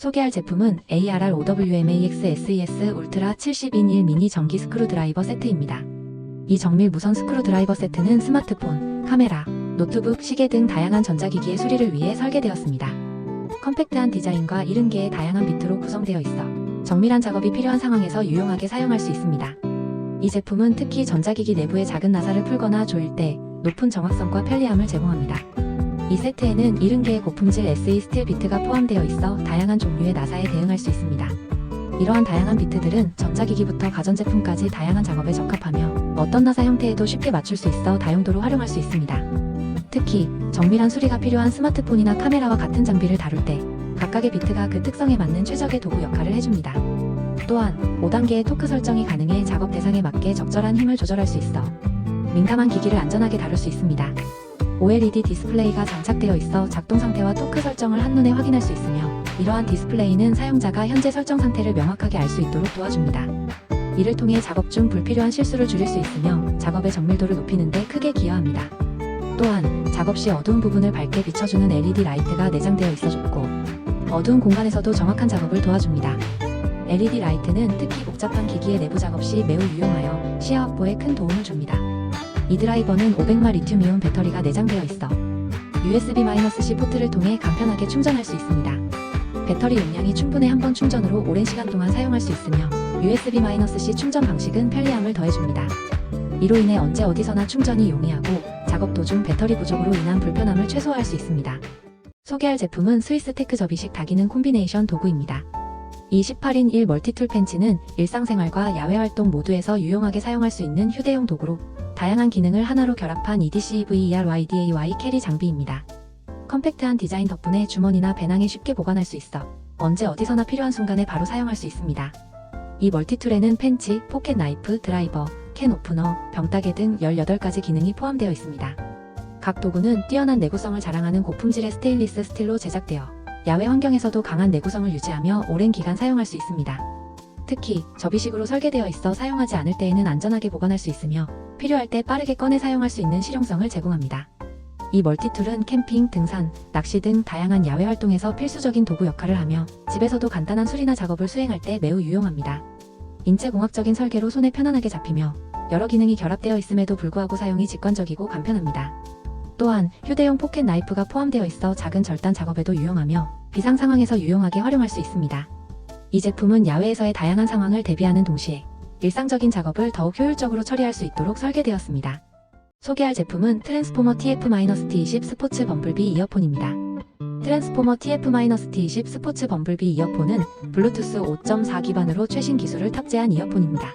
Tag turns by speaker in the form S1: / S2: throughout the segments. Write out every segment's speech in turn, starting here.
S1: 소개할 제품은 ARR OWMAX SES 울트라 70인 1 미니 전기 스크루 드라이버 세트입니다. 이 정밀 무선 스크루 드라이버 세트는 스마트폰, 카메라, 노트북, 시계 등 다양한 전자기기의 수리를 위해 설계되었습니다. 컴팩트한 디자인과 70개의 다양한 비트로 구성되어 있어 정밀한 작업이 필요한 상황에서 유용하게 사용할 수 있습니다. 이 제품은 특히 전자기기 내부의 작은 나사를 풀거나 조일 때 높은 정확성과 편리함을 제공합니다. 이 세트에는 70개의 고품질 SE 스틸 비트가 포함되어 있어 다양한 종류의 나사에 대응할 수 있습니다. 이러한 다양한 비트들은 전자기기부터 가전제품까지 다양한 작업에 적합하며 어떤 나사 형태에도 쉽게 맞출 수 있어 다용도로 활용할 수 있습니다. 특히 정밀한 수리가 필요한 스마트폰이나 카메라와 같은 장비를 다룰 때 각각의 비트가 그 특성에 맞는 최적의 도구 역할을 해줍니다. 또한 5단계의 토크 설정이 가능해 작업 대상에 맞게 적절한 힘을 조절할 수 있어 민감한 기기를 안전하게 다룰 수 있습니다. OLED 디스플레이가 장착되어 있어 작동 상태와 토크 설정을 한눈에 확인할 수 있으며 이러한 디스플레이는 사용자가 현재 설정 상태를 명확하게 알 수 있도록 도와줍니다. 이를 통해 작업 중 불필요한 실수를 줄일 수 있으며 작업의 정밀도를 높이는 데 크게 기여합니다. 또한 작업 시 어두운 부분을 밝게 비춰주는 LED 라이트가 내장되어 있어 좋고 어두운 공간에서도 정확한 작업을 도와줍니다. LED 라이트는 특히 복잡한 기기의 내부 작업 시 매우 유용하여 시야 확보에 큰 도움을 줍니다. 이 드라이버는 500마 리튬이온 배터리가 내장되어 있어 USB-C 포트를 통해 간편하게 충전할 수 있습니다. 배터리 용량이 충분해 한 번 충전으로 오랜 시간 동안 사용할 수 있으며 USB-C 충전 방식은 편리함을 더해줍니다. 이로 인해 언제 어디서나 충전이 용이하고 작업 도중 배터리 부족으로 인한 불편함을 최소화할 수 있습니다. 소개할 제품은 스위스 테크 접이식 다기능 콤비네이션 도구입니다. 이 18인 1 멀티툴 펜치는 일상생활과 야외 활동 모두에서 유용하게 사용할 수 있는 휴대용 도구로 다양한 기능을 하나로 결합한 E EDCVERYDAY 캐리 장비입니다. 컴팩트한 디자인 덕분에 주머니나 배낭에 쉽게 보관할 수 있어 언제 어디서나 필요한 순간에 바로 사용할 수 있습니다. 이 멀티툴에는 펜치, 포켓 나이프, 드라이버, 캔 오프너, 병따개 등 18가지 기능이 포함되어 있습니다. 각 도구는 뛰어난 내구성을 자랑하는 고품질의 스테인리스 스틸로 제작되어 야외 환경에서도 강한 내구성을 유지하며 오랜 기간 사용할 수 있습니다. 특히 접이식으로 설계되어 있어 사용하지 않을 때에는 안전하게 보관할 수 있으며 필요할 때 빠르게 꺼내 사용할 수 있는 실용성을 제공합니다. 이 멀티툴은 캠핑, 등산, 낚시 등 다양한 야외 활동에서 필수적인 도구 역할을 하며 집에서도 간단한 수리나 작업을 수행할 때 매우 유용합니다. 인체공학적인 설계로 손에 편안하게 잡히며 여러 기능이 결합되어 있음에도 불구하고 사용이 직관적이고 간편합니다. 또한 휴대용 포켓 나이프가 포함되어 있어 작은 절단 작업에도 유용하며 비상 상황에서 유용하게 활용할 수 있습니다. 이 제품은 야외에서의 다양한 상황을 대비하는 동시에 일상적인 작업을 더욱 효율적으로 처리할 수 있도록 설계되었습니다. 소개할 제품은 트랜스포머 TF-T20 스포츠 범블비 이어폰입니다. 트랜스포머 TF-T20 스포츠 범블비 이어폰은 블루투스 5.4 기반으로 최신 기술을 탑재한 이어폰입니다.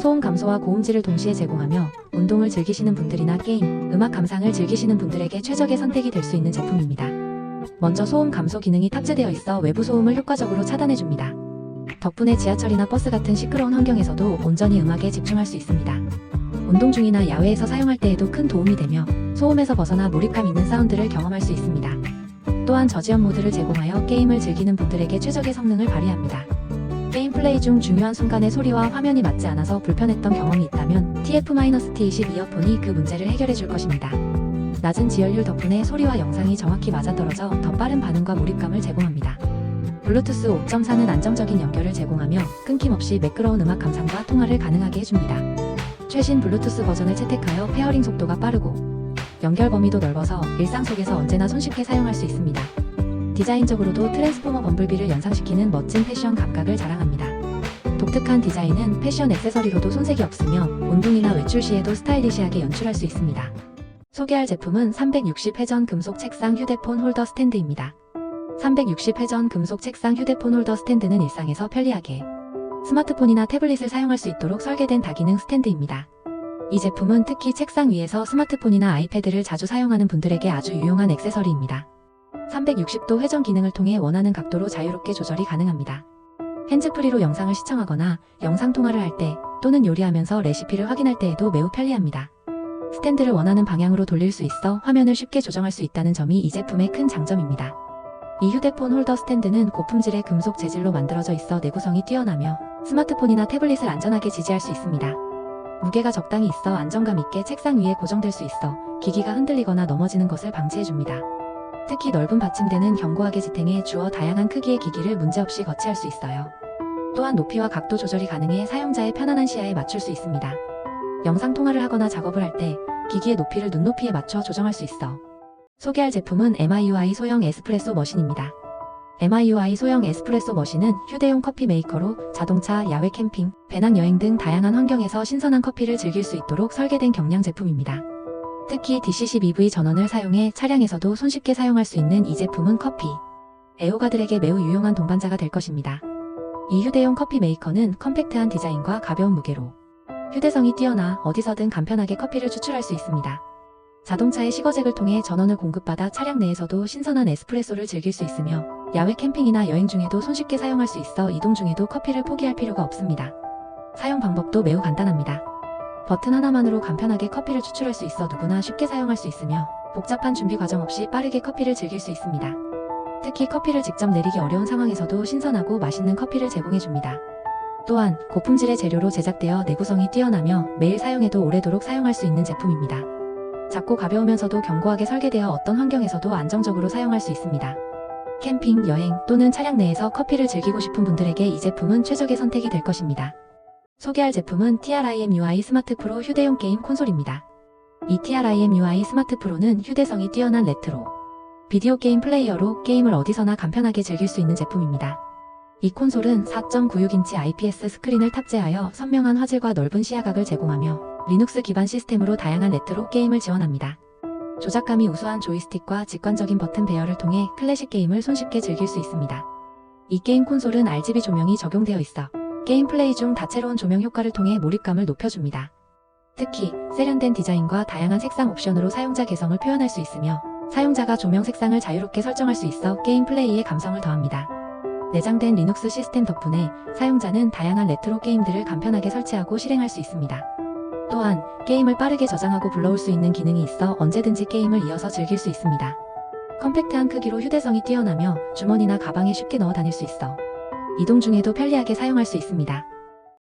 S1: 소음 감소와 고음질을 동시에 제공하며 운동을 즐기시는 분들이나 게임, 음악 감상을 즐기시는 분들에게 최적의 선택이 될 수 있는 제품입니다. 먼저 소음 감소 기능이 탑재되어 있어 외부 소음을 효과적으로 차단해줍니다. 덕분에 지하철이나 버스 같은 시끄러운 환경에서도 온전히 음악에 집중할 수 있습니다. 운동 중이나 야외에서 사용할 때에도 큰 도움이 되며 소음에서 벗어나 몰입감 있는 사운드를 경험할 수 있습니다. 또한 저지연 모드를 제공하여 게임을 즐기는 분들에게 최적의 성능을 발휘합니다. 게임 플레이 중 중요한 순간에 소리와 화면이 맞지 않아서 불편했던 경험이 있다면 TF-T20 이어폰이 그 문제를 해결해 줄 것입니다. 낮은 지연율 덕분에 소리와 영상이 정확히 맞아떨어져 더 빠른 반응과 몰입감을 제공합니다. 블루투스 5.4는 안정적인 연결을 제공하며 끊김없이 매끄러운 음악 감상과 통화를 가능하게 해줍니다. 최신 블루투스 버전을 채택하여 페어링 속도가 빠르고 연결 범위도 넓어서 일상 속에서 언제나 손쉽게 사용할 수 있습니다. 디자인적으로도 트랜스포머 범블비를 연상시키는 멋진 패션 감각을 자랑합니다. 독특한 디자인은 패션 액세서리로도 손색이 없으며 운동이나 외출 시에도 스타일리시하게 연출할 수 있습니다. 소개할 제품은 360회전 금속 책상 휴대폰 홀더 스탠드입니다. 360회전 금속 책상 휴대폰 홀더 스탠드는 일상에서 편리하게 스마트폰이나 태블릿을 사용할 수 있도록 설계된 다기능 스탠드입니다. 이 제품은 특히 책상 위에서 스마트폰이나 아이패드를 자주 사용하는 분들에게 아주 유용한 액세서리입니다. 360도 회전 기능을 통해 원하는 각도로 자유롭게 조절이 가능합니다. 핸즈프리로 영상을 시청하거나 영상 통화를 할 때 또는 요리하면서 레시피를 확인할 때에도 매우 편리합니다. 스탠드를 원하는 방향으로 돌릴 수 있어 화면을 쉽게 조정할 수 있다는 점이 이 제품의 큰 장점입니다. 이 휴대폰 홀더 스탠드는 고품질의 금속 재질로 만들어져 있어 내구성이 뛰어나며 스마트폰이나 태블릿을 안전하게 지지할 수 있습니다. 무게가 적당히 있어 안정감 있게 책상 위에 고정될 수 있어 기기가 흔들리거나 넘어지는 것을 방지해줍니다. 특히 넓은 받침대는 견고하게 지탱해 주어 다양한 크기의 기기를 문제없이 거치할 수 있어요. 또한 높이와 각도 조절이 가능해 사용자의 편안한 시야에 맞출 수 있습니다. 영상 통화를 하거나 작업을 할 때 기기의 높이를 눈높이에 맞춰 조정할 수 있어. 소개할 제품은 MIUI 소형 에스프레소 머신입니다. MIUI 소형 에스프레소 머신은 휴대용 커피 메이커로 자동차, 야외 캠핑, 배낭 여행 등 다양한 환경에서 신선한 커피를 즐길 수 있도록 설계된 경량 제품입니다. 특히 DC-10EV 전원을 사용해 차량에서도 손쉽게 사용할 수 있는 이 제품은 커피, 애호가들에게 매우 유용한 동반자가 될 것입니다. 이 휴대용 커피 메이커는 컴팩트한 디자인과 가벼운 무게로 휴대성이 뛰어나 어디서든 간편하게 커피를 추출할 수 있습니다. 자동차의 시거잭을 통해 전원을 공급받아 차량 내에서도 신선한 에스프레소를 즐길 수 있으며 야외 캠핑이나 여행 중에도 손쉽게 사용할 수 있어 이동 중에도 커피를 포기할 필요가 없습니다. 사용 방법도 매우 간단합니다. 버튼 하나만으로 간편하게 커피를 추출할 수 있어 누구나 쉽게 사용할 수 있으며 복잡한 준비 과정 없이 빠르게 커피를 즐길 수 있습니다. 특히 커피를 직접 내리기 어려운 상황에서도 신선하고 맛있는 커피를 제공해 줍니다. 또한 고품질의 재료로 제작되어 내구성이 뛰어나며 매일 사용해도 오래도록 사용할 수 있는 제품입니다. 작고 가벼우면서도 견고하게 설계되어 어떤 환경에서도 안정적으로 사용할 수 있습니다. 캠핑, 여행 또는 차량 내에서 커피를 즐기고 싶은 분들에게 이 제품은 최적의 선택이 될 것입니다. 소개할 제품은 TRIM UI 스마트 프로 휴대용 게임 콘솔입니다. 이 TRIM UI 스마트 프로는 휴대성이 뛰어난 레트로 비디오 게임 플레이어로 게임을 어디서나 간편하게 즐길 수 있는 제품입니다. 이 콘솔은 4.96인치 IPS 스크린을 탑재하여 선명한 화질과 넓은 시야각을 제공하며 리눅스 기반 시스템으로 다양한 레트로 게임을 지원합니다. 조작감이 우수한 조이스틱과 직관적인 버튼 배열을 통해 클래식 게임을 손쉽게 즐길 수 있습니다. 이 게임 콘솔은 RGB 조명이 적용되어 있어 게임 플레이 중 다채로운 조명 효과를 통해 몰입감을 높여줍니다. 특히 세련된 디자인과 다양한 색상 옵션으로 사용자 개성을 표현할 수 있으며 사용자가 조명 색상을 자유롭게 설정할 수 있어 게임 플레이에 감성을 더합니다. 내장된 리눅스 시스템 덕분에 사용자는 다양한 레트로 게임들을 간편하게 설치하고 실행할 수 있습니다. 또한 게임을 빠르게 저장하고 불러올 수 있는 기능이 있어 언제든지 게임을 이어서 즐길 수 있습니다. 컴팩트한 크기로 휴대성이 뛰어나며 주머니나 가방에 쉽게 넣어 다닐 수 있어 이동 중에도 편리하게 사용할 수 있습니다.